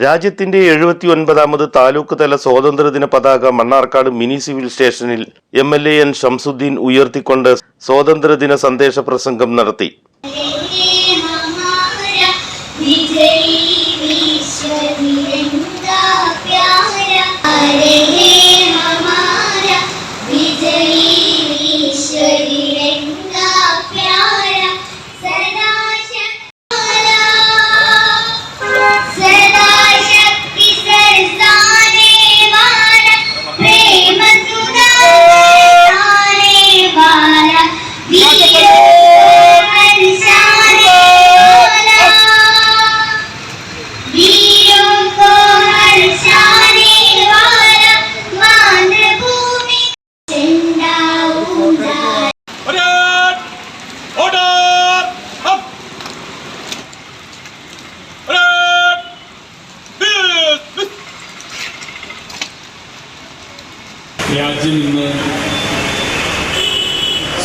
രാജ്യത്തിന്റെ എഴുപത്തി ഒൻപതാമത് താലൂക്ക് തല സ്വാതന്ത്ര്യദിന പതാക മണ്ണാർക്കാട് മിനി സിവിൽ സ്റ്റേഷനിൽ M L A N Shamsuddeen ഉയർത്തിക്കൊണ്ട് സ്വാതന്ത്ര്യദിന സന്ദേശ പ്രസംഗം നടത്തി. രാജ്യം ഇന്ന്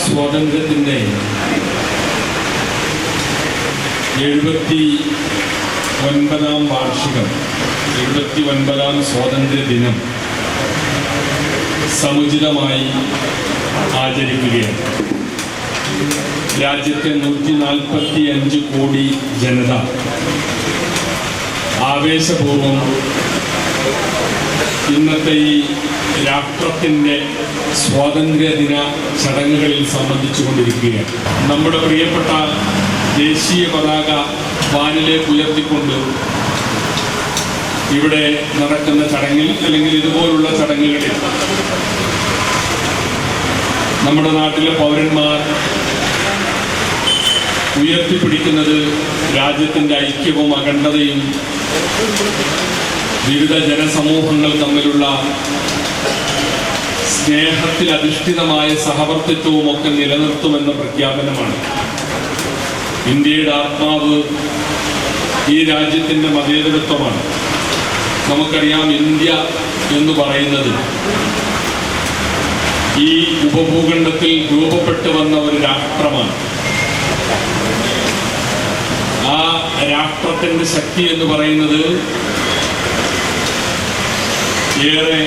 സ്വാതന്ത്ര്യത്തിന്റെ എഴുപത്തി ഒൻപതാം വാർഷികം എഴുപത്തി ഒൻപതാം സ്വാതന്ത്ര്യ ദിനം സമുചിതമായി ആചരിക്കുകയാണ്. രാജ്യത്തെ നൂറ്റി നാൽപ്പത്തി അഞ്ച് കോടി ജനത ആവേശപൂർവം ഇന്നത്തെ ഈ രാഷ്ട്രത്തിന്റെ സ്വാതന്ത്ര്യദിന ചടങ്ങുകളിൽ സംബന്ധിച്ചുകൊണ്ടിരിക്കുകയാണ്. നമ്മുടെ പ്രിയപ്പെട്ട ദേശീയ പതാക വാനിലേക്ക് ഉയർത്തിക്കൊണ്ട് ഇവിടെ നടക്കുന്ന ചടങ്ങിൽ അല്ലെങ്കിൽ ഇതുപോലുള്ള ചടങ്ങുകളിൽ നമ്മുടെ നാട്ടിലെ പൗരന്മാർ ഉയർത്തിപ്പിടിക്കുന്നത് രാജ്യത്തിന്റെ ഐക്യവും അഖണ്ഡതയും വിവിധ ജനസമൂഹങ്ങൾ തമ്മിലുള്ള സ്നേഹത്തിൽ അധിഷ്ഠിതമായ സഹവർത്തിത്വവും ഒക്കെ നിലനിർത്തുമെന്ന പ്രഖ്യാപനമാണ്. ഇന്ത്യയുടെ ആത്മാവ് ഈ രാജ്യത്തിന്റെ മതേതരത്വമാണ്. നമുക്കറിയാം ഇന്ത്യ എന്ന് പറയുന്നത് ഈ ഉപഭൂഖണ്ഡത്തിൽ രൂപപ്പെട്ടു വന്ന ഒരു രാഷ്ട്രമാണ്. ആ രാഷ്ട്രത്തിന്റെ ശക്തി എന്ന് പറയുന്നത് ഏറെ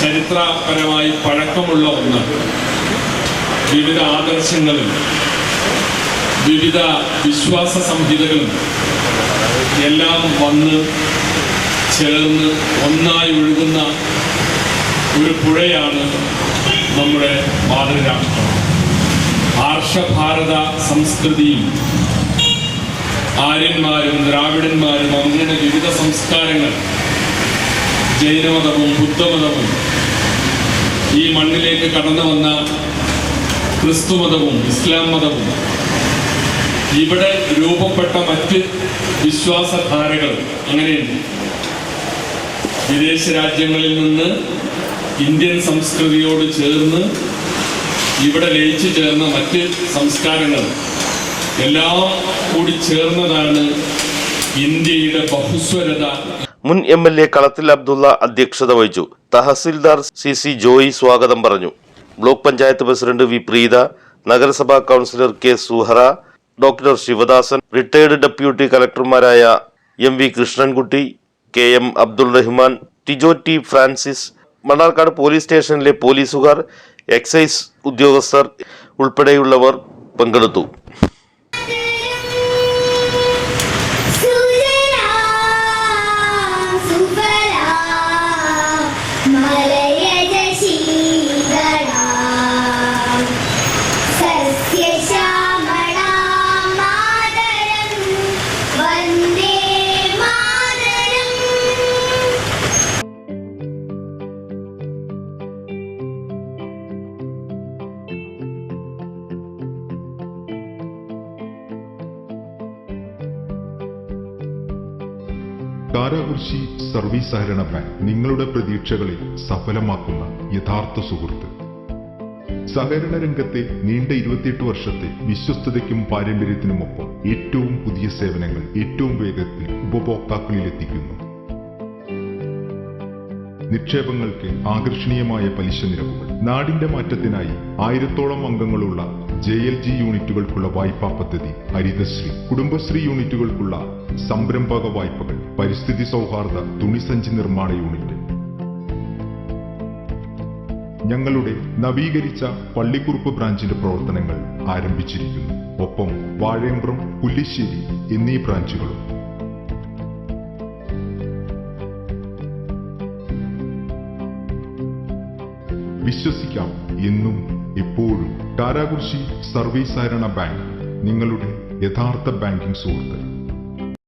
ചരിത്രപരമായി പഴക്കമുള്ള ഒന്ന്. വിവിധ ആദർശങ്ങളും വിവിധ വിശ്വാസ സംഹിതകളും എല്ലാം വന്ന് ചേർന്ന് ഒന്നായി ഒഴുകുന്ന ഒരു പുഴയാണ് നമ്മുടെ മാതൃരാഷ്ട്രം. ആർഷഭാരത സംസ്കൃതിയും ആര്യന്മാരും ദ്രാവിഡന്മാരും അങ്ങനെ വിവിധ സംസ്കാരങ്ങൾ ജൈനമതവും ബുദ്ധമതവും ഈ മണ്ണിലേക്ക് കടന്നു വന്ന ക്രിസ്തുമതവും ഇസ്ലാം മതവും ഇവിടെ രൂപപ്പെട്ട മറ്റ് വിശ്വാസധാരകൾ അങ്ങനെയുണ്ട്. വിദേശ രാജ്യങ്ങളിൽ നിന്ന് ഇന്ത്യൻ സംസ്കൃതിയോട് ചേർന്ന് ഇവിടെ ലയിച്ചു ചേർന്ന മറ്റ് സംസ്കാരങ്ങൾ എല്ലാം കൂടി ചേർന്നതാണ് ഇന്ത്യയുടെ ബഹുസ്വരത മുൻ എം എൽ എ കളത്തിൽ അബ്ദുള്ള അധ്യക്ഷത വഹിച്ചു. തഹസിൽദാർ സി സി ജോയി സ്വാഗതം പറഞ്ഞു. Block panchayat president V Preetha നഗരസഭാ councillor K Suhara doctor Sivadasan retired deputy കലക്ടർമാരായ M V Krishnankutty K M Abdul Rahman Tijo T Francis Mannarkkad police സ്റ്റേഷനിലെ പോലീസുകാർ എക്സൈസ് ഉദ്യോഗസ്ഥർ ഉൾപ്പെടെയുള്ളവർ പങ്കെടുത്തു. കാരാകുർശി സർവീസ് സഹകരണ ബാങ്ക് നിങ്ങളുടെ പ്രതീക്ഷകളെ സഫലമാക്കുന്ന യഥാർത്ഥ സുഹൃത്ത്. സഹകരണ രംഗത്തെ നീണ്ട ഇരുപത്തിയെട്ട് വർഷത്തെ വിശ്വസ്തതയ്ക്കും പാരമ്പര്യത്തിനുമൊപ്പം ഏറ്റവും പുതിയ സേവനങ്ങൾ ഏറ്റവും വേഗത്തിൽ ഉപഭോക്താക്കളിൽ എത്തിക്കുന്നു നിക്ഷേപങ്ങൾക്ക് ആകർഷണീയമായ പലിശ നിരക്കുകൾ. നാടിന്റെ മാറ്റത്തിനായി ആയിരത്തോളം അംഗങ്ങളുള്ള ജെ എൽ ജി യൂണിറ്റുകൾക്കുള്ള വായ്പാ പദ്ധതി ഹരിതശ്രീ കുടുംബശ്രീ യൂണിറ്റുകൾക്കുള്ള സംരംഭക വായ്പകൾ പരിസ്ഥിതി സൗഹാർദ്ദ തുണിസഞ്ചി നിർമ്മാണ യൂണിറ്റ് ഞങ്ങളുടെ നവീകരിച്ച പള്ളിക്കുറുപ്പ് ബ്രാഞ്ചിന്റെ പ്രവർത്തനങ്ങൾ ആരംഭിച്ചിരിക്കുന്നു. ഒപ്പം വാഴയമ്പ്രം പുല്ലിശ്ശേരി എന്നീ ബ്രാഞ്ചുകളും. വിശ്വസിക്കാം എന്നും എപ്പോഴും കാരാകുർശി സർവീസ് സഹകരണ ബാങ്ക് നിങ്ങളുടെ യഥാർത്ഥ ബാങ്കിംഗ് സുഹൃത്ത്.